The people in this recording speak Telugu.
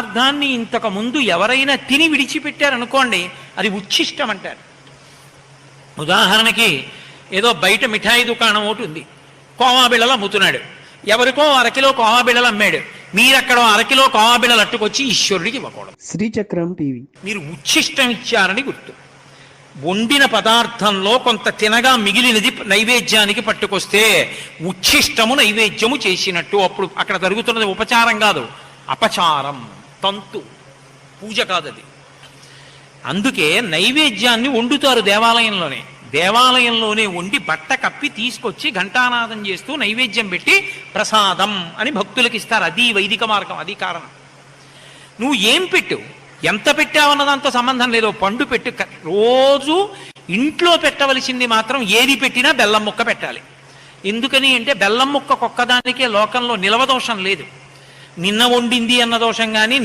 పదార్థాన్ని ఇంతకు ముందు ఎవరైనా తిని విడిచిపెట్టారనుకోండి అది ఉచ్ఛిష్టం అంటారు ఉదాహరణకి ఏదో బయట మిఠాయి దుకాణం ఒకటి ఉంది. కోమా బిళ్ళలు అమ్ముతున్నాడు. ఎవరికో అరకిలో కోమా బిళ్ళలు అమ్మాడు. మీరక్కడ అరకిలో కోమా బిళ్ళలు అట్టుకొచ్చి ఈశ్వరుడికి ఇవ్వకూడదు. శ్రీచక్రం టీవీ. మీరు ఉచ్ఛిష్టం ఇచ్చారని గుర్తు. వండిన పదార్థంలో కొంత తినగా మిగిలినది నైవేద్యానికి పట్టుకొస్తే ఉచ్ఛిష్టము నైవేద్యము చేసినట్టు అప్పుడు అక్కడ జరుగుతున్నది ఉపచారం కాదు అపచారం. తంతు పూజ కాదది. అందుకే నైవేద్యాన్ని వండుతారు దేవాలయంలోనే. దేవాలయంలోనే వండి బట్ట కప్పి తీసుకొచ్చి ఘంటానాదం చేస్తూ నైవేద్యం పెట్టి ప్రసాదం అని భక్తులకు ఇస్తారు. అది వైదిక మార్గం అది కారణం. నువ్వు ఏం పెట్టు? ఎంత పెట్టావన్నదంత సంబంధం లేదు. పండు పెట్టు. రోజు ఇంట్లో పెట్టవలసింది మాత్రం ఏది పెట్టినా బెల్లం ముక్క పెట్టాలి. ఎందుకని అంటే బెల్లం ముక్క ఒక్కదానికే లోకంలో నిలవ దోషం లేదు. నిన్న వండింది అన్న దోషం కానీ